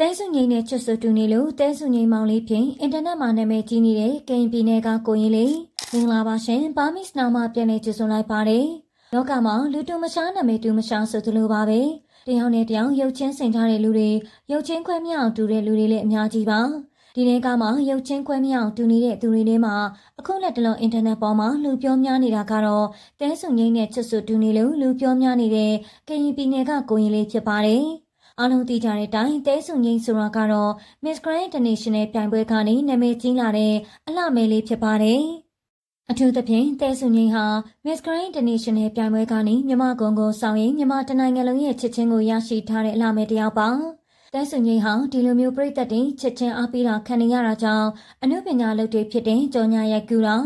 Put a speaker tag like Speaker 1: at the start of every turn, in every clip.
Speaker 1: တဲဆုငိမ့်နဲ့ချွတ်ဆူတူနေလို့တဲဆုငိမ့်မောင်လေးဖြင့်အင်တာနက်မှာနာမည်ကြီးနေတဲ့ကင်ပြည်နယ်ကကိုရင်လေးမင်္ဂလာပါရှင်ပါမစ်နာမပြန်နေကြဆိုလိုက်ပါတယ်လောကမှာလူတူမရှားနာမည်တူမရှားဆိုသလိုပါပဲတယောက်နဲ့တယောက်ရုပ်ချင်းစင်ထားတဲ့လူတွေရုပ်ချင်းခွဲမြောက်တူတဲ့လူတွေလည်းအများကြီးပါဒီနေ့ကမှရုပ်ချင်းခွဲမြောက်တူနေတဲ့သူတွေထဲမှာအခုလက်တလုံးအင်တာနက်ပေါ်မှာလူပြောများနေတာကတော့တဲဆုငိမ့်နဲ့ချွတ်ဆူတူနေလို့လူပြောများနေတဲ့ကင်ပြည်နယ်ကကိုရင်လေးဖြစ်ပါတယ် အားလုံးသိကြတဲ့အတိုင်းတဲဆုငိမ့်ဆိုတာကတော့ Miss Grand International ပြိုင်ပွဲကနေနာမည်ကြီးလာတဲ့အလှမဲလေးဖြစ်ပါတယ်။အထူးသဖြင့်တဲဆုငိမ့်ဟာ Miss Grand International ပြိုင်ပွဲကနေမြမကုံကိုဆောင်ရင်မြမတနိုင်ငံလုံးရဲ့ချစ်ချင်းကိုရရှိထားတဲ့အလှမဲတစ်ယောက်ပါ။တဲဆုငိမ့်ဟာဒီလိုမျိုးပြည်သက်တင်ချစ်ချင်းအားပေးတာခံနေရတာကြောင့်အနုပညာလုပ်တွေဖြစ်တဲ့ကြော်ညာရိုက်ကူးတာ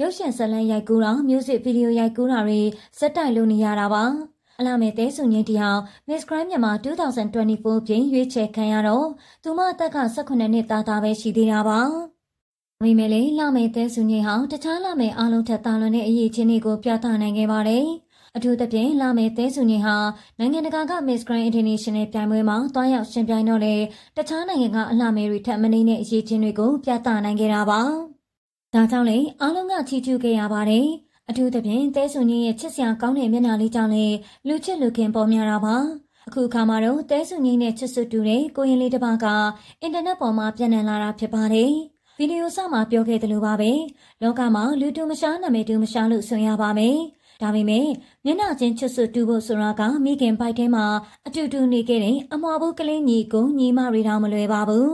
Speaker 1: ရုပ်ရှင်ဇာတ်လမ်းရိုက်ကူးတာ music video ရိုက်ကူးတာတွေစက်တိုက်လုပ်နေရတာပါ။ အလာမဲတဲဆုငင်းတီဟာ Miss Grand မြန်မာ2024ပြင်ရွေးချယ်ခံရတော့သူမအသက်က18နှစ်သားသားပဲရှိသေးတာပါ။ဒါပေမဲ့လေလာမဲတဲဆုငင်းဟာတခြားလာမဲအားလုံးထက်တာလွန်တဲ့အရေးချင်းတွေကိုပြသနိုင်ခဲ့ပါတယ်။အထူးသဖြင့်လာမဲတဲဆုငင်းဟာနိုင်ငံတကာက Miss Grand International ပြိုင်ပွဲမှာတွားရောက်ရှင်ပြိုင်တော့လေတခြားနိုင်ငံကအလှမဲတွေထက်မနှိမ့်တဲ့အရေးချင်းတွေကိုပြသနိုင်ခဲ့တာပါ။ဒါကြောင့်လေအားလုံးကချီးကျူးခဲ့ရပါတယ်။ အထူးသဖြင့်တဲဆုညင်းရဲ့ချစ်စရာကောင်းတဲ့မျက်နှာလေးကြောင့်လေလူချစ်လူခင်ပေါ်များတာပါအခုအခါမှာတော့တဲဆုညင်းနဲ့ချစ်စွတူတဲ့ကိုရင်လေးတစ်ပါးကအင်တာနက်ပေါ်မှာပြန့်နှံ့လာတာဖြစ်ပါတယ်ဗီဒီယိုစမှာပြောခဲ့သလိုပါပဲလောကမှာလူတူမရှားနာမည်တူမရှားလို့ဆိုရပါမယ်ဒါပေမဲ့မျက်နှာချင်းချစ်စွတူဖို့ဆိုတာကမိခင်ပိုက်ထဲမှာအတူတူနေခဲ့တဲ့အမွာဘူးကလေးညီကိုညီမတွေတော့မလွယ်ပါဘူး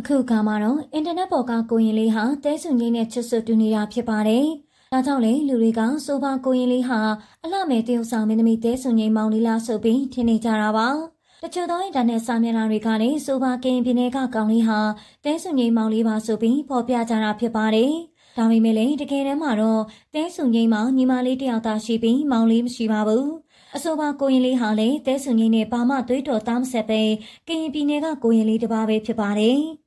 Speaker 1: အခုကမှတော့အင်တာနက်ပေါ်ကကိုရင်လေးဟာတဲဆုငိမ့်နဲ့ချစ်စွတူနေတာဖြစ်ပါတယ်။ ဒါကြောင့်လေလူတွေကဆိုပါကိုရင်လေးဟာအလှမဲ့တရုတ်ဆောင်မင်းသမီးတဲဆုငိမ့်မောင်လေးလားဆိုပြီးထင်နေကြတာပါ။တချို့သောအင်တာနက်စာမျက်နှာတွေကလည်းဆိုပါကင်ပြည်နယ်ကကောင်လေးဟာတဲဆုငိမ့်မောင်လေးပါဆိုပြီးဖော်ပြကြတာဖြစ်ပါတယ်။ဒါပေမဲ့လည်းတကယ်တမ်းမှာတော့တဲဆုငိမ့်မောင်ညီမလေးတယောက်သာရှိပြီးမောင်လေးမရှိပါဘူး။အဆိုပါကိုရင်လေးဟာလည်းတဲဆုငိမ့်နဲ့ဘာမှသွေးတော်သားမဆက်ပဲကရင်ပြည်နယ်ကကိုရင်လေးတစ်ပါးပဲဖြစ်ပါတယ်။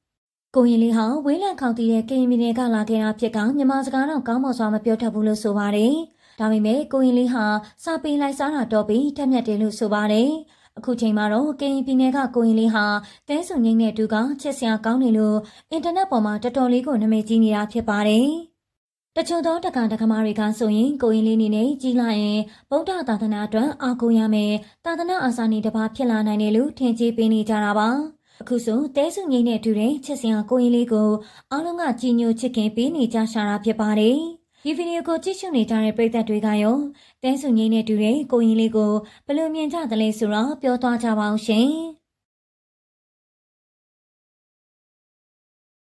Speaker 1: ကိုရင်လေးဟာဝေးလံခေါင်တည်တဲ့ကရင်ပြည်နယ်ကလာခဲ့တာဖြစ်ကမြန်မာစကားတော့ကောင်းမွန်စွာမပြောတတ်ဘူးလို့ဆိုပါတယ်။ဒါပေမဲ့ကိုရင်လေးဟာစာပေလိုက်စားတာတော့ပြီးတက်မြတ်တယ်လို့ဆိုပါတယ်။အခုချိန်မှာတော့ကရင်ပြည်နယ်ကကိုရင်လေးဟာတဲဆုံငိမ့်တဲ့တူကချစ်စရာကောင်းနေလို့အင်တာနက်ပေါ်မှာတော်တော်လေးကိုနာမည်ကြီးနေတာဖြစ်ပါတယ်။တချို့သောတက္ကသိုလ်တွေကဆိုရင်ကိုရင်လေးနေနဲ့ကြီးလာရင်ဗုဒ္ဓသာသနာအတွက်အားကိုးရမယ်သာသနာအာစာနေတစ်ပါးဖြစ်လာနိုင်တယ်လို့ထင်ကြေးပေးနေကြတာပါ။ အခုဆိုတဲဆုငိမ့်နဲ့တူတဲ့ချစ်စရာကိုရင်လေးကိုအားလုံးကကြည်ညိုချစ်ခင်ပေးနေကြရှာတာဖြစ်ပါတယ်။ဒီဗီဒီယိုကိုကြည့်ရှုနေကြတဲ့ပရိသတ်တွေကရောတဲဆုငိမ့်နဲ့တူတဲ့ကိုရင်လေးကိုဘယ်လိုမြင်ကြသလဲဆိုတော့ပြောသွားကြပါအောင်ရှင်။